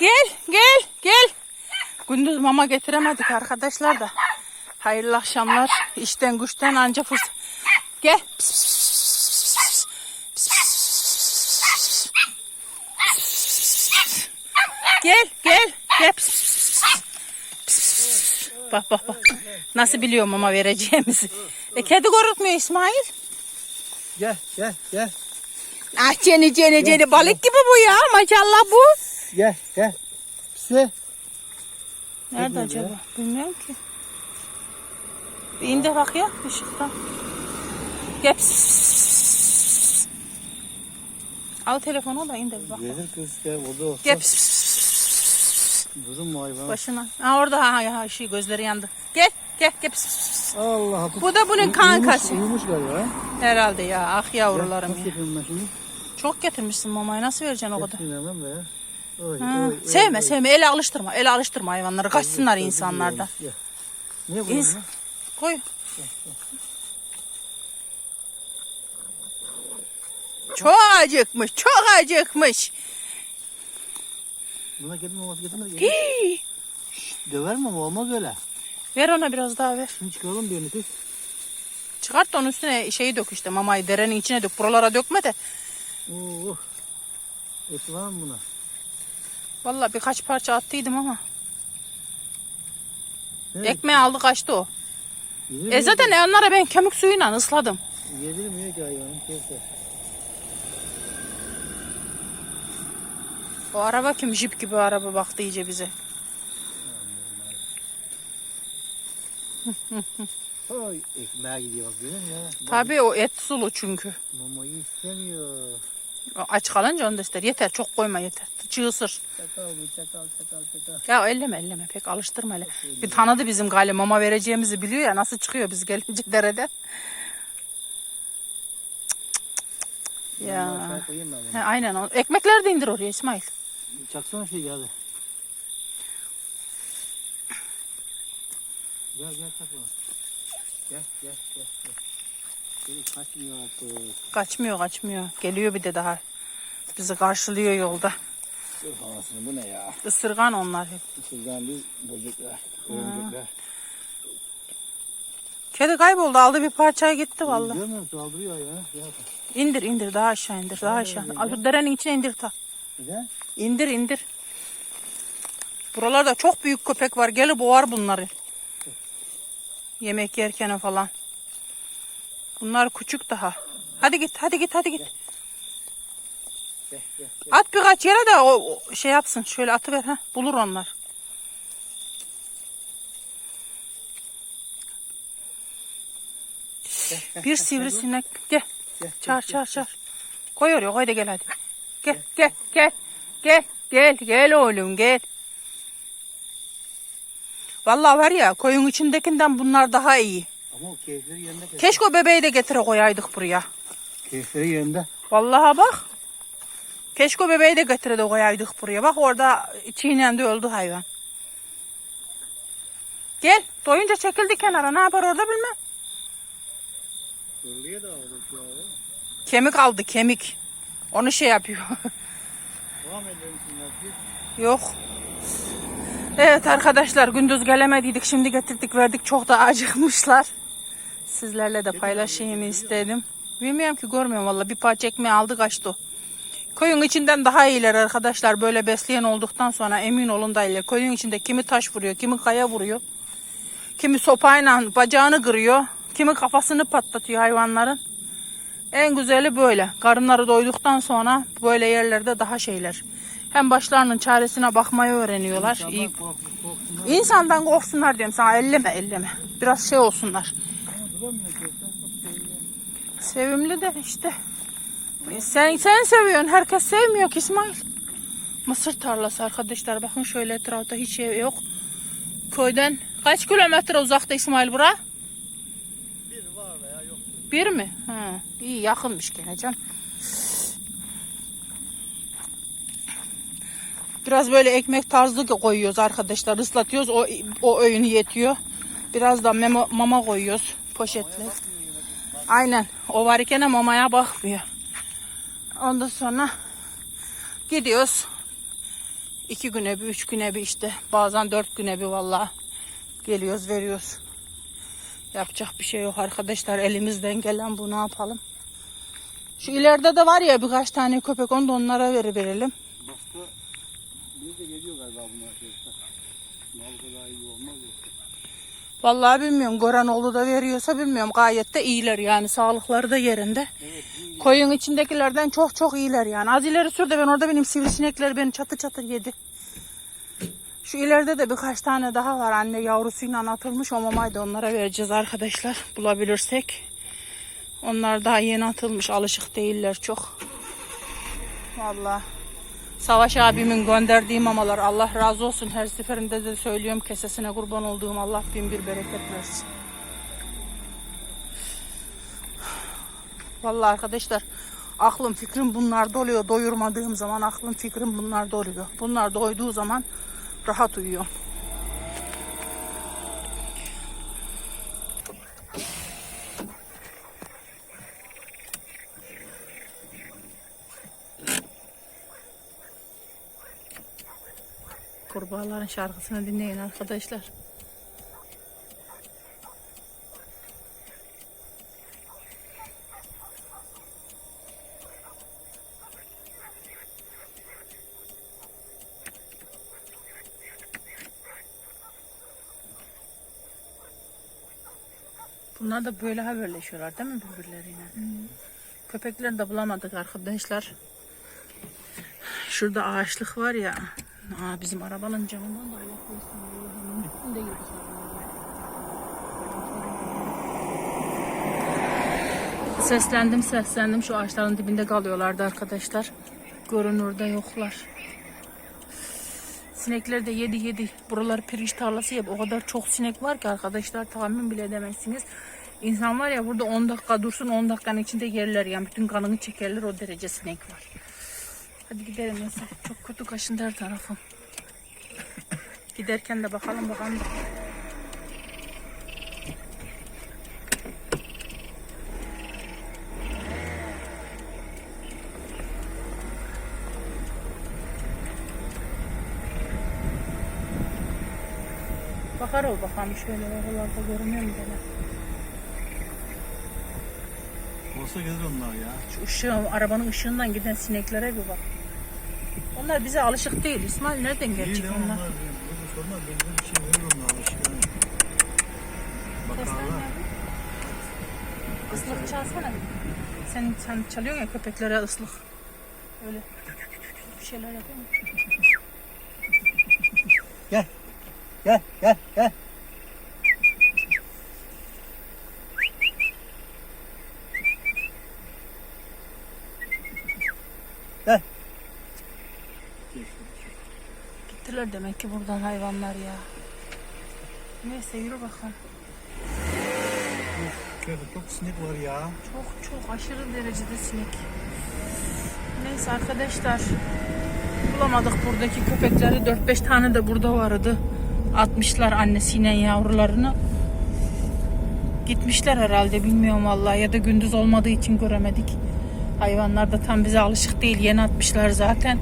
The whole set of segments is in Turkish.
Gel, gel, gel. Gündüz mama getiremedik arkadaşlar da. Hayırlı akşamlar. İşten güçten anca fırsat. Gel. Gel, gel, gel. Bak bak bak. Nasıl biliyor mama vereceğimizi. E kedi korkmuyor İsmail. Gel, gel, gel. Ah ceni ceni ceni balık gibi bu ya. Maşallah bu. Gel gel. Pise. Nerede Nerede acaba? Bilmiyorum ki. Bir indir bak ya ışıktan. Gel. pis, pis, pis. Al telefonu da indir bir bak. Gelir kız gel burada olsa. Gel. pis, pis, pis. Durun mu hayvan? Başına. Ha orada ha, ha, şey gözleri yandı. Gel. Gel. Gel. Pis, pis, pis. Allah. Bu da bunun kankası. Uyumuş, uyumuş galiba. ha? Herhalde ya. Ah yavrularım ya. şimdi? Çok getirmişsin mamayı. Nasıl vereceksin o kadar? Bilmem be ya. Oy, Ha, oy, oy, sevme oy. sevme. Ele alıştırma. Ele alıştırma hayvanları. Kaçsınlar insanlardan. Gel. Ne İns- koyuyorsun? Koy. Çok acıkmış, çok acıkmış. Buna kedi maması getirmedi. Gel. Hii. Döver mi ama olmaz öyle. Ver ona biraz daha ver. Şimdi çıkaralım birini kız. Çıkart da onun üstüne şeyi dök işte mamayı derenin içine dök. Buralara dökme de. Oo. Eti var mı buna? Vallahi birkaç parça attıydım ama. Ne? Ekmeği aldı kaçtı o. Yedir E zaten onlara ben kemik suyuyla ısladım. Yedirmiyor ki hayvanı. Neyse. O araba kim? Jip gibi araba baktı iyice bize. Oy ekmeğe gidiyor bak ya? Tabii o et sulu çünkü. Mamayı istemiyor. Aç kalınca onu da ister. Yeter çok koyma yeter. Çığ ısır. Çakal bu çakal çakal çakal. Ya elleme elleme pek alıştırma hele. Bir tanıdı bizim galiba mama vereceğimizi biliyor ya nasıl çıkıyor biz gelince derede. Ya. He, aynen o. Ekmekler de indir oraya İsmail. Çaksana şey geldi. Gel gel bunu. Gel gel gel. Kaçmıyor artık. Kaçmıyor kaçmıyor. Geliyor bir de daha. Bizi karşılıyor yolda. Dur havasını bu ne ya? Isırgan onlar hep. Şuradan bir böcekler. Örümcekler. Kedi kayboldu aldı bir parçaya gitti vallahi. Görmüyor musun? Saldırıyor bak. İndir indir daha aşağı indir daha aşağı. Al şu derenin içine indir ta. Neden? İndir indir. Buralarda çok büyük köpek var. Gelip boğar bunları. Yemek yerken falan. Bunlar küçük daha. Hadi git hadi git hadi git. Gel gel. At birkaç yere de o, o şey yapsın. Şöyle atıver ha. Bulur onlar. Bir sivrisinek. Gel. Gel, Çağır çağır çağır. Koy oraya koy da gel hadi. Gel gel gel. Gel gel gel oğlum gel. Vallahi var ya koyun içindekinden bunlar daha iyi. Ama o keyifleri yerinde. Keşke o bebeği de getire koyaydık buraya. Keyifleri yerinde. Vallahi bak. Keşke o bebeği de getire de koyaydık buraya. Bak orada çiğnendi öldü hayvan. Gel. Doyunca çekildi kenara. Ne yapar orada bilmem. Fırlıya da aldık ya. Kemik aldı kemik. Onu şey yapıyor. Devam edelim şimdi. Yok. Evet arkadaşlar gündüz gelemediydik. Şimdi getirdik verdik. Çok da acıkmışlar. Sizlerle de paylaşayım istedim. Bilmiyorum ki görmüyorum valla. Bir parça ekmeği aldı kaçtı. Koyun içinden daha iyiler arkadaşlar. Böyle besleyen olduktan sonra emin olun da iyiler. Koyun içinde kimi taş vuruyor, kimi kaya vuruyor. Kimi sopayla bacağını kırıyor. Kimi kafasını patlatıyor hayvanların. En güzeli böyle. Karınları doyduktan sonra böyle yerlerde daha şeyler. Hem başlarının çaresine bakmayı öğreniyorlar. İyi. İnsandan korksunlar diyorum sana elleme elleme. Biraz şey olsunlar. Sevimli de işte. Sen sen seviyorsun. Herkes sevmiyor ki İsmail. Mısır tarlası arkadaşlar. Bakın şöyle etrafta hiç şey yok. Köyden kaç kilometre uzakta İsmail bura? Bir var veya yok. Bir mi? Ha, iyi yakınmış gene can. Biraz böyle ekmek tarzı koyuyoruz arkadaşlar. Islatıyoruz. O, o öğünü yetiyor. Biraz da mama koyuyoruz poşetle. Aynen. O varken mamaya bakmıyor. Ondan sonra gidiyoruz. iki güne bir, üç güne bir işte. Bazen dört güne bir vallahi geliyoruz veriyoruz. Yapacak bir şey yok arkadaşlar. Elimizden gelen bu ne yapalım. Şu ileride de var ya birkaç tane köpek onu da onlara veri verelim. Başka bir de geliyor galiba bunlar. Mal kadar iyi olmaz yoksa. Vallahi bilmiyorum. Goranoğlu da veriyorsa bilmiyorum. Gayet de iyiler yani. Sağlıkları da yerinde. Evet. Koyun içindekilerden çok çok iyiler yani. Az ileri sür ben orada benim sivrisinekler beni çatır çatır yedi. Şu ileride de birkaç tane daha var. Anne yavrusuyla atılmış. O mamayı da onlara vereceğiz arkadaşlar. Bulabilirsek. Onlar daha yeni atılmış. Alışık değiller çok. Vallahi. Savaş abimin gönderdiği mamalar Allah razı olsun. Her seferinde de söylüyorum kesesine kurban olduğum Allah bin bir bereket versin. Vallahi arkadaşlar aklım fikrim bunlarda oluyor. Doyurmadığım zaman aklım fikrim bunlarda oluyor. Bunlar doyduğu zaman rahat uyuyor. Kurbağaların şarkısını dinleyin arkadaşlar. Bunlar da böyle haberleşiyorlar değil mi birbirleriyle? Köpekleri de bulamadık arkadaşlar. Şurada ağaçlık var ya. Aa, bizim arabanın camından da Allah. Seslendim seslendim şu ağaçların dibinde kalıyorlardı arkadaşlar. Görünürde yoklar. Sinekler de yedi yedi. Buralar pirinç tarlası ya. O kadar çok sinek var ki arkadaşlar tahmin bile edemezsiniz. İnsan var ya burada 10 dakika dursun 10 dakikanın içinde yerler yani bütün kanını çekerler o derece sinek var. Hadi gidelim neyse. Çok kötü kaşındı her tarafım. Giderken de bakalım bakalım. Bakar ol bakalım şöyle oralarda görünüyor mu gene? Olsa gelir onlar ya. Şu ışığın, arabanın ışığından giden sineklere bir bak. Onlar bize alışık değil. İsmail nereden gelecek onlar? onlar. Bunu sorma şey alışık. Bakarlar. Islık çalsana. Sen, sen çalıyorsun ya köpeklere ıslık. Öyle bir şeyler yapıyor mu? Gel. Gel gel gel. Gel. Gittiler demek ki buradan hayvanlar ya. Neyse yürü bakalım. Şurada çok sinek var ya. Çok çok aşırı derecede sinek. Neyse arkadaşlar. Bulamadık buradaki köpekleri. 4-5 tane de burada vardı. Atmışlar annesiyle yavrularını. Gitmişler herhalde bilmiyorum vallahi ya da gündüz olmadığı için göremedik. Hayvanlar da tam bize alışık değil. Yeni atmışlar zaten.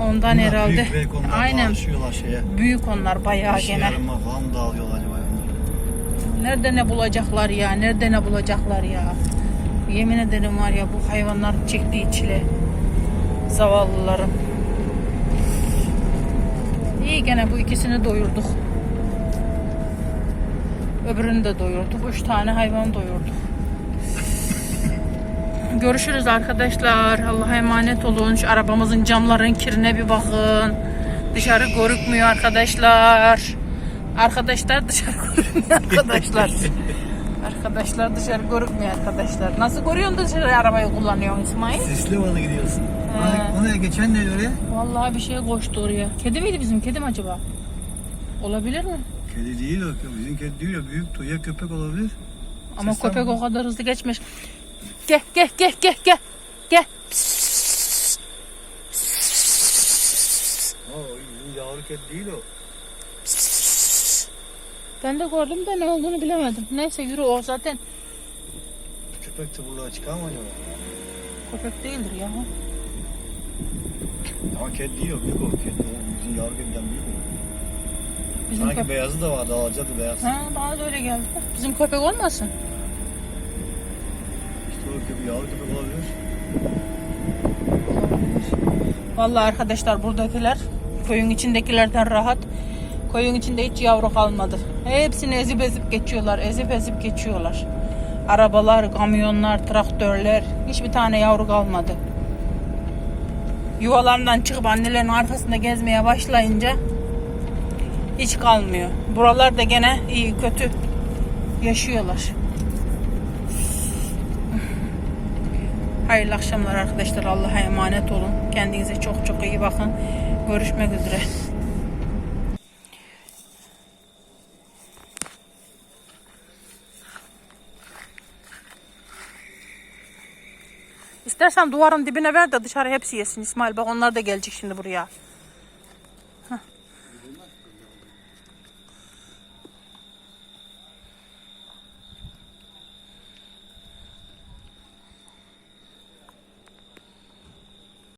Ondan Bunlar herhalde. Büyük onlar Aynen. şeye. Büyük onlar bayağı İş gene. yarıma falan mı dağılıyorlar acaba? Nerede ne bulacaklar ya? Nerede ne bulacaklar ya? Yemin ederim var ya bu hayvanlar çektiği çile. Zavallılarım. İyi gene bu ikisini doyurduk. Öbürünü de doyurduk. Üç tane hayvan doyurduk. Görüşürüz arkadaşlar. Allah'a emanet olun. Şu arabamızın camların kirine bir bakın. Dışarı görükmüyor arkadaşlar. Arkadaşlar dışarı görükmüyor arkadaşlar. arkadaşlar dışarı görükmüyor arkadaşlar. Nasıl görüyorsun dışarı arabayı kullanıyorsun İsmail? Sisli bana gidiyorsun. He. Ona, geçen neydi oraya? Vallahi bir şey koştu oraya. Kedi miydi bizim kedi mi acaba? Olabilir mi? Kedi değil o. Bizim kedi değil ya. Büyük tuya köpek olabilir. Ama Seslen köpek bana. o kadar hızlı geçmiş. Gel gel gel gel gel. Gel. O bizim yavru kedi değil o. Ben de gördüm de ne olduğunu bilemedim. Neyse yürü o zaten Köpek buradan çıkar mı acaba? köpek değildir ya. Ama kedi değil o. Büyük o. Kedi. Bizim yavru köpekten büyük mü? Bizim Sanki köpek. beyazı da vardı, alacaktı beyaz. Ha, bana da öyle geldi. Bizim köpek olmasın? O köpek, yavru köpek olabilir. Vallahi arkadaşlar buradakiler köyün içindekilerden rahat. Köyün içinde hiç yavru kalmadı. Hepsini ezip ezip geçiyorlar. Ezip ezip geçiyorlar. Arabalar, kamyonlar, traktörler. Hiçbir tane yavru kalmadı. Yuvalarından çıkıp annelerin arkasında gezmeye başlayınca hiç kalmıyor. Buralarda gene iyi kötü yaşıyorlar. Hayırlı akşamlar arkadaşlar. Allah'a emanet olun. Kendinize çok çok iyi bakın. Görüşmek üzere. İstersen duvarın dibine ver de dışarı hepsi yesin İsmail. Bak onlar da gelecek şimdi buraya.